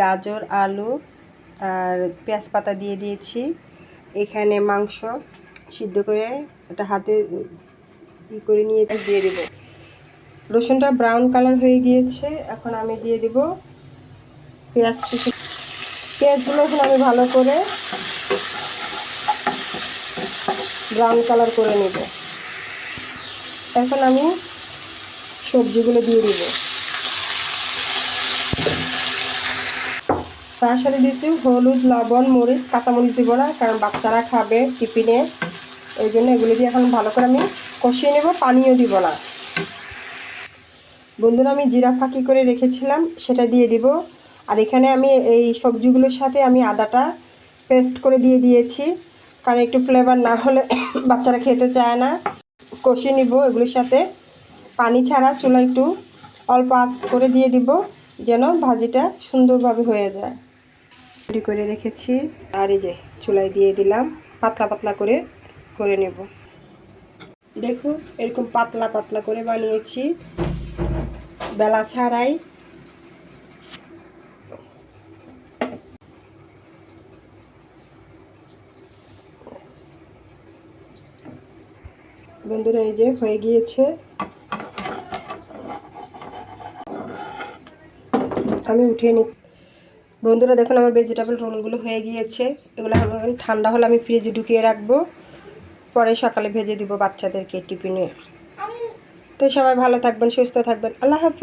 গাজর, আলু আর পেঁয়াজ পাতা দিয়ে দিয়েছি। এখানে মাংস সিদ্ধ করে এটা হাতে ই করে নিয়ে দিয়ে দেব। রসুনটা ব্রাউন কালার হয়ে গিয়েছে। এখন আমি দিয়ে দেব পেঁয়াজ পেঁয়াজগুলো এখন আমি ভালো করে ব্রাউন কালার করে নেব। এখন আমি সবজিগুলো দিয়ে দিব। তার সাথে দিচ্ছি হলুদ, লবণ, মরিচ, কাঁচামরিচ দিব না, কারণ বাচ্চারা খাবে টিফিনে। এই জন্য এগুলো দিয়ে এখন ভালো করে আমি কষিয়ে নেব, পানিও দিব না। বন্ধুরা, আমি জিরা ফাঁকি করে রেখেছিলাম সেটা দিয়ে দিব। আর এখানে আমি এই সবজিগুলোর সাথে আমি আদাটা পেস্ট করে দিয়ে দিয়েছি, কারণ একটু ফ্লেভার না হলে বাচ্চারা খেতে চায় না। কষিয়ে নিব এগুলোর সাথে। পানি ছাড়া চুলা একটু অল্প আঁচ করে দিয়ে দিব, যেন ভাজিটা সুন্দরভাবে হয়ে যায়। রেডি করে রেখেছি। আর এই যে চুলায় দিয়ে দিলাম, পাতলা পাতলা করে করে নেব। দেখুন, এরকম পাতলা পাতলা করে বানিয়েছি। বেলা ছাড়াই। বন্ধুরা, এই যে হয়ে গিয়েছে। আমি উঠিয়ে নি বন্ধুরা দেখুন আমার ভেজিটেবল রোলগুলো হয়ে গিয়েছে। এগুলো ঠান্ডা হলে আমি ফ্রিজে ঢুকিয়ে রাখব। পরে সকালে ভেজে দিব বাচ্চাদেরকে টিফিনে। তো সবাই ভালো থাকবেন, সুস্থ থাকবেন। আল্লাহ হাফিজ।